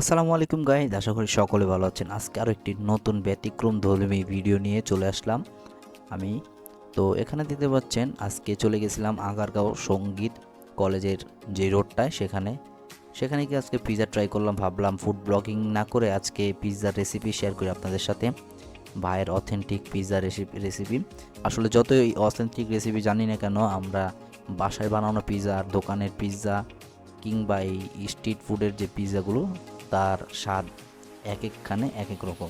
আসসালামু আলাইকুম গাইজ আশা করি সকলে ভালো আছেন। আজকে আরও একটি নতুন ব্যতিক্রম ধর্মী ভিডিও নিয়ে চলে আসলাম আমি। তো এখানে দিতে পাচ্ছেন, আজকে চলে গেছিলাম আগারগাঁও সংগীত কলেজের যে রোডটায় সেখানে। সেখানে গিয়ে আজকে পিৎজা ট্রাই করলাম, ভাবলাম ফুড ব্লগিং না করে আজকে পিৎজার রেসিপি শেয়ার করি আপনাদের সাথে। ভাইয়ের অথেন্টিক পিৎজা রেসিপি রেসিপি আসলে যতই অথেন্টিক রেসিপি জানি না কেন, আমরা বাসায় বানানো পিৎজা আর দোকানের পিৎজা কিংবা এই স্ট্রিট ফুডের যে পিৎজাগুলো তার স্বাদ এক একখানে, এক এক রকম।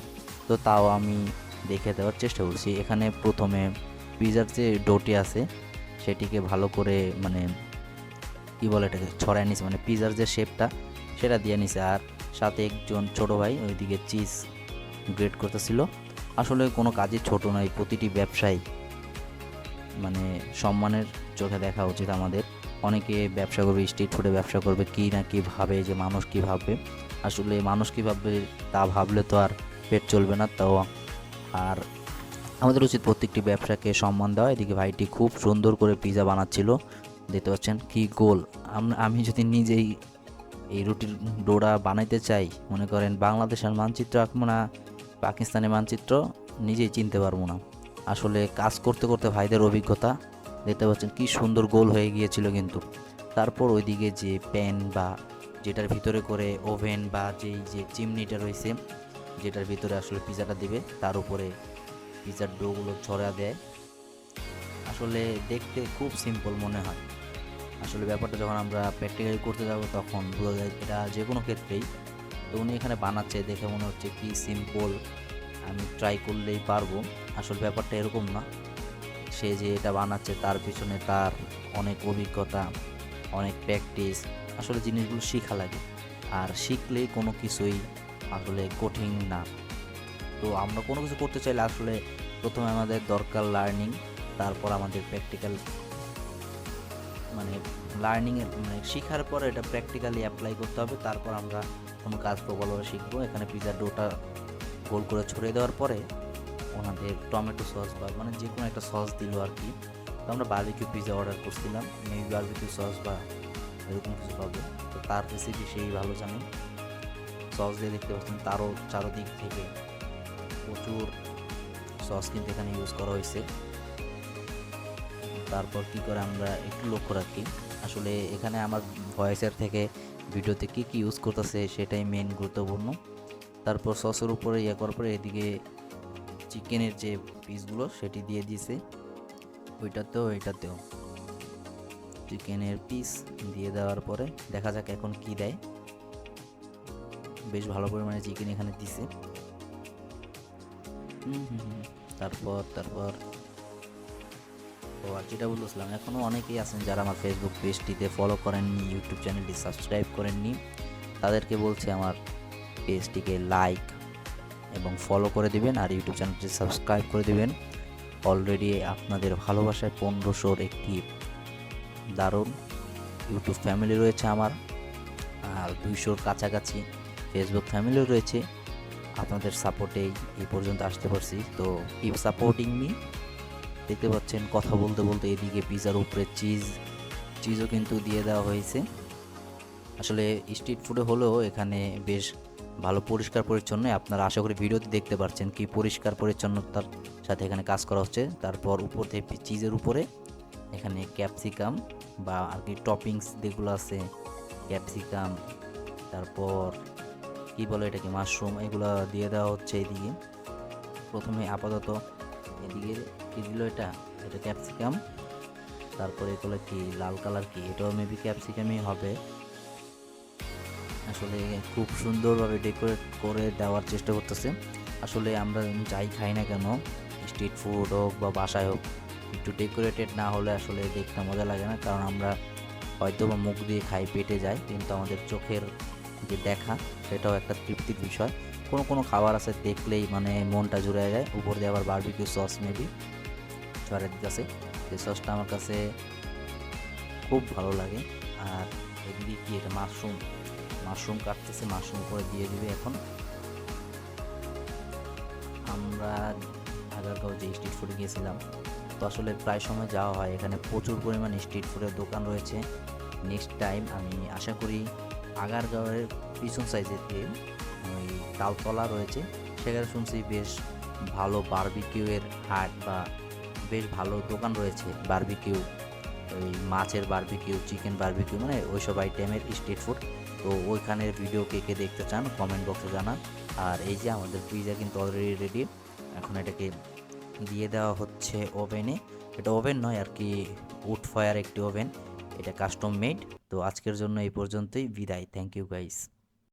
তো তাও আমি দেখে দেওয়ার চেষ্টা করছি। এখানে প্রথমে পিৎজার যে ডোটি আছে, সেটিকে ভালো করে মানে কি বলে এটাকে, ছড়ায় নিছে। মানে পিৎজার যে শেপটা, সেটা দিয়ে নিছে। আর সাথে একজন ছোট ভাই ওইদিকে চিজ গ্রেড করতেছিল। আসলে কোনো কাজই ছোট নয়, প্রতিটি ব্যবসায়ী মানে সম্মানের চোখে দেখা উচিত আমাদের। অনেকে ব্যবসা করবে, স্ট্রিট ফুডে ব্যবসা করবে, কী না কী ভাবে, যে মানুষ কী ভাববে। আসলে মানুষ কী ভাববে তা ভাবলে তো আর পেট চলবে না তাও আর আমাদের উচিত প্রত্যেকটি ব্যবসাকে সম্মান দেওয়া। এদিকে ভাইটি খুব সুন্দর করে পিৎজা বানাচ্ছিল, দেখতে পাচ্ছেন কি গোল। আমি যদি নিজেই এই রুটির ডোরা বানাইতে চাই, মনে করেন বাংলাদেশের মানচিত্র আঁকবো না, পাকিস্তানের মানচিত্র, নিজেই চিনতে পারব না। আসলে কাজ করতে করতে ভাইদের অভিজ্ঞতা, দেখতে পাচ্ছেন কি সুন্দর গোল হয়ে গিয়েছিল কিন্তু। তারপর ওইদিকে যে প্যান বা যেটার ভিতরে করে ওভেন বা যেই যে চিমনিটা রয়েছে, যেটার ভিতরে আসলে পিজাটা দিবে, তার উপরে পিজার ডোগুলো ছড়া দেয়। আসলে দেখতে খুব সিম্পল মনে হয়। আসলে ব্যাপারটা যখন আমরা প্র্যাকটিক্যালি করতে যাব তখন বোঝা যায় এটা যে কোনো ক্ষেত্রেই। তো উনি এখানে বানাচ্ছে, দেখে মনে হচ্ছে কি সিম্পল আমি ট্রাই করলেই পারব। আসলে ব্যাপারটা এরকম না। সে যে এটা বানাচ্ছে, তার পিছনে তার অনেক অভিজ্ঞতা, অনেক প্র্যাকটিস আসলে জিনিসগুলো শেখা লাগে। আর শিখলেই কোনো কিছুই আসলে কঠিন না। তো আমরা কোনো কিছু করতে চাইলে আসলে প্রথমে আমাদের দরকার লার্নিং তারপর আমাদের প্র্যাকটিক্যাল মানে লার্নিংয়ের মানে শেখার পরে এটা প্র্যাকটিক্যালি অ্যাপ্লাই করতে হবে। তারপর আমরা কোনো কাজ প্রবলভাবে শিখব। এখানে পিজার ডোটা গোল করে ছড়িয়ে দেওয়ার পরে ওনাদের টমেটো সস বা মানে যে কোনো একটা সস দিল আর কি। তো আমরা বার্বিকিউ পিজা অর্ডার করছিলাম। মেবি বার্বিকিউ সস বা এরকম কিছু পাবে তো তার রেসিপি সেই ভালো জানে। সস দিয়ে দেখতে পাচ্ছেন তারও চারোদিক থেকে প্রচুর সস কিন্তু এখানে ইউজ করা হয়েছে। তারপর কি করে আমরা একটু লক্ষ্য রাখি, আসলে এখানে আমার ভয়েসের থেকে ভিডিওতে কী কী ইউজ করতেছে সেটাই মেন গুরুত্বপূর্ণ। তারপর সসের উপরে ইয়ে করার পরে এদিকে চিকেনের যে পিসগুলো সেটি দিয়ে দিয়েছে। ওইটাতেও এটাতেও চিকেনের পিস দিয়ে দেওয়ার পরে দেখা যাক এখন কি দেয়। বেশ ভালো পরিমাণে চিকেন এখানে দিছে। তারপর তারপর। তো আর যেটা বলছিলাম এখনও অনেকেই আছেন যারা আমার ফেসবুক পেজটিতে ফলো করেননি ইউটিউব চ্যানেলটি সাবস্ক্রাইব করেননি। তাদেরকে বলছি আমার পেজটিকে লাইক এবং ফলো করে দিবেন আর ইউটিউব চ্যানেলটি সাবস্ক্রাইব করে দিবেন। অলরেডি আপনাদের ভালোবাসায় পনেরোশোর একটি দারুণ। ইউটিউব ফ্যামিলি রয়েছে আমার, আর দুইশোর কাছাকাছি ফেসবুক ফ্যামিলিও রয়েছে। আপনাদের সাপোর্টেই এই পর্যন্ত আসতে পারছি। তো কিপ সাপোর্টিং মি দেখতে পাচ্ছেন, কথা বলতে বলতে এদিকে পিজার উপরে চিজ চিজও কিন্তু দিয়ে দেওয়া হয়েছে। আসলে স্ট্রিট ফুডে হলেও এখানে বেশ ভালো পরিষ্কার পরিচ্ছন্ন। আপনারা আশা করি ভিডিওতে দেখতে পাচ্ছেন কি পরিষ্কার পরিচ্ছন্নতার সাথে এখানে কাজ করা হচ্ছে। তারপর উপর থেকে চিজের উপরে এখানে ক্যাপসিকাম বা আর কি টপিংস যেগুলো আছে, ক্যাপসিকাম, তারপর কি বলে এটাকে, মাশরুম, এগুলো দিয়ে দেওয়া হচ্ছে এদিকে। প্রথমে আপাতত এদিকে কি দিল এটা? এটা ক্যাপসিকাম। তারপরে এগুলো কি লাল কালার কি? এটাও মেবি ক্যাপসিকামই হবে। আসলে খুব সুন্দরভাবে ডেকোরেট করে দেওয়ার চেষ্টা করতেছে। আসলে আমরা যাই খাই না কেন স্ট্রিট ফুড হোক বা বাসায় হোক একটু ডেকোরেটেড না হলে আসলে দেখতে মজা লাগে না, কারণ আমরা হয়তো বা মুখ দিয়ে খাই, পেটে যায় কিন্তু আমাদের চোখের যে দেখা, সেটাও একটা তৃপ্তির বিষয়। কোনো কোনো খাবার আছে দেখলেই মানে মনটা জুড়ে যায়, উপর দিয়ে আবার বারবিকিউ সস মেবি চড়ে দিতেছে সেই সসটা আমার কাছে খুব ভালো লাগে। আর এদিকে কি এটা মাশরুম মাশরুম কাটতেছে মাশরুম করে দিয়ে দিবে এখন। আমরা আগারগাঁও যে স্ট্রিট ফুডে গিয়েছিলাম, তো আসলে প্রায় সময় যাওয়া হয়। এখানে প্রচুর পরিমাণে স্ট্রিট ফুডের দোকান রয়েছে। নেক্সট টাইম আমি আশা করি আগারগাঁওয়ের পিছন সাইজে দিয়ে ওই তালতলা রয়েছে, সেখানে শুনছি বেশ ভালো বারবিকিউয়ের হাট বা বেশ ভালো দোকান রয়েছে। বারবিকিউ ওই মাছের বারবিকিউ চিকেন বারবিকিউ মানে ওইসব আইটেমের স্ট্রিট ফুড তো ওইখানের ভিডিও কে কে দেখতে চান কমেন্ট বক্সে জানান। আর এই যে আমাদের পিজা কিন্তু অলরেডি রেডি এখন এটাকে দিয়ে দেওয়া হচ্ছে ওভেনে। এটা ওভেন নয়, আর কি উড ফায়ার একটি ওভেন। এটা কাস্টম মেড তো আজকের জন্য এই পর্যন্তই। বিদায়। Thank you guys